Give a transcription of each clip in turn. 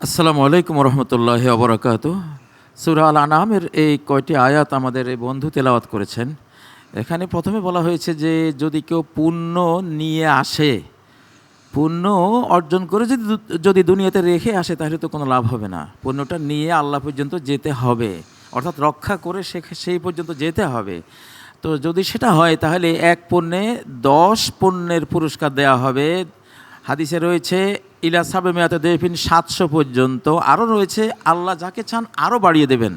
আসসালামু আলাইকুম রহমতুল্লাহ অবরাকাত সুরা আল আনামের এই কয়টি আয়াত আমাদের এই বন্ধু তেলাওয়াত করেছেন। এখানে প্রথমে বলা হয়েছে যে, যদি কেউ পুণ্য নিয়ে আসে, পুণ্য অর্জন করে যদি যদি দুনিয়াতে রেখে আসে, তাহলে তো কোনো লাভ হবে না। পুণ্যটা নিয়ে আল্লাহ পর্যন্ত যেতে হবে। অর্থাৎ রক্ষা করে সে, সেই পর্যন্ত যেতে হবে। তো যদি সেটা হয়, তাহলে এক পণ্যে দশ পণ্যের পুরস্কার দেয়া হবে। হাদিসে রয়েছে, ইলা সাবে মেয়াতে দেবেন সাতশো পর্যন্ত। আরও রয়েছে, আল্লাহ যাকে চান আরও বাড়িয়ে দেবেন।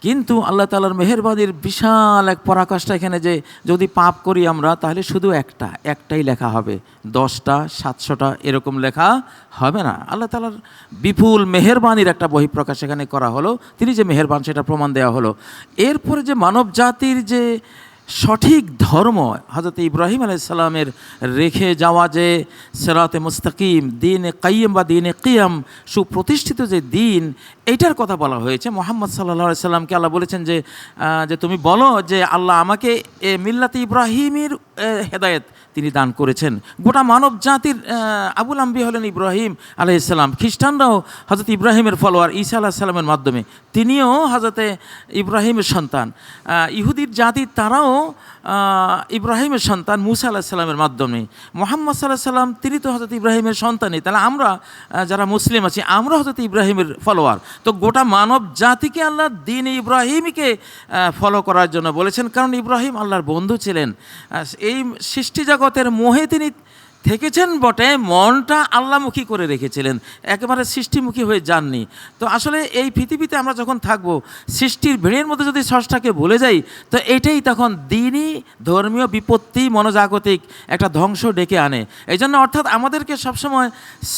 কিন্তু আল্লাহ তালার মেহেরবাদির বিশাল এক পরাকাষ্ঠা এখানে যে যদি পাপ করি আমরা, তাহলে শুধু একটা, একটাই লেখা হবে। দশটা, সাতশোটা এরকম লেখা হবে না। আল্লাহ তালার বিপুল মেহেরবানির একটা বহিঃপ্রকাশ এখানে করা হলো। তিনি যে মেহেরবান, সেটা প্রমাণ দেওয়া হলো। এরপরে যে মানব জাতির যে সঠিক ধর্ম হজরত ইব্রাহিম আলাইসাল্লামের রেখে যাওয়া যে সেরাতে মুস্তাকিম, দিন এ কাইম বা দিন এ কিয়াম, সুপ্রতিষ্ঠিত যে দিন, এটার কথা বলা হয়েছে। মোহাম্মদ সাল্লা সাল্লামকে আল্লাহ বলেছেন যে যে তুমি বলো যে আল্লাহ আমাকে এ মিল্লাতে ইব্রাহিমের হেদায়েত তিনি দান করেছেন। গোটা মানব জাতির আবুল আম্বি হলেন ইব্রাহিম আলাইসাল্লাম খ্রিস্টানরাও হজরত ইব্রাহিমের ফলোয়ার, ঈসা আলাহ সাল্লামের মাধ্যমে। তিনিও হজরতে ইব্রাহিমের সন্তান। ইহুদির জাতি তারাও ইব্রাহিমের সন্তান মুসা আলাহ সাল্লামের মাধ্যমে। মোহাম্মদ সাল্লাহ সাল্লাম, তিনি তো হজরত ইব্রাহিমের সন্তানই। তাহলে আমরা যারা মুসলিম আছি, আমরা হজরত ইব্রাহিমের ফলোয়ার। তো গোটা মানব জাতিকে আল্লাহ দিন ইব্রাহিমকে ফলো করার জন্য বলেছেন। কারণ ইব্রাহিম আল্লাহর বন্ধু ছিলেন। এই সৃষ্টি জগতের মোহে তিনি থেকেছেন বটে, মনটা আল্লামুখী করে রেখেছিলেন, একেবারে সৃষ্টিমুখী হয়ে যাননি। তো আসলে এই পৃথিবীতে আমরা যখন থাকব, সৃষ্টির ভিড়ের মধ্যে যদি ষষ্ঠাকে ভুলে যাই, তো এটাই তখন দিনই ধর্মীয় বিপত্তি, মনোজাগতিক একটা ধ্বংস ডেকে আনে। এই জন্য অর্থাৎ আমাদেরকে সবসময়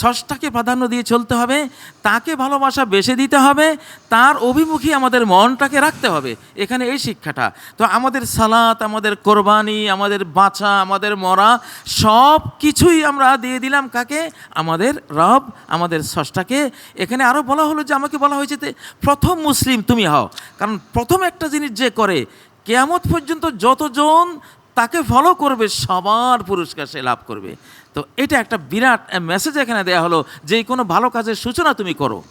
ষষ্ঠাকে প্রাধান্য দিয়ে চলতে হবে, তাকে ভালোবাসা বেছে দিতে হবে, তার অভিমুখী আমাদের মনটাকে রাখতে হবে। এখানে এই শিক্ষাটা। তো আমাদের সালাত, আমাদের কোরবানি, আমাদের বাঁচা আমাদের মরা সব কিছুই আমরা দিয়ে দিলাম কাকে? আমাদের রব, আমাদের ষষ্ঠাকে এখানে আরও বলা হলো যে, আমাকে বলা হয়েছে যে, প্রথম মুসলিম তুমি হও। কারণ প্রথম একটা জিনিস যে করে, কেয়ামত পর্যন্ত যতজন তাকে ফলো করবে, সবার পুরস্কার সে লাভ করবে। তো এটা একটা বিরাট মেসেজ এখানে দেয়া হলো যে, কোনো ভালো কাজের সূচনা তুমি করো।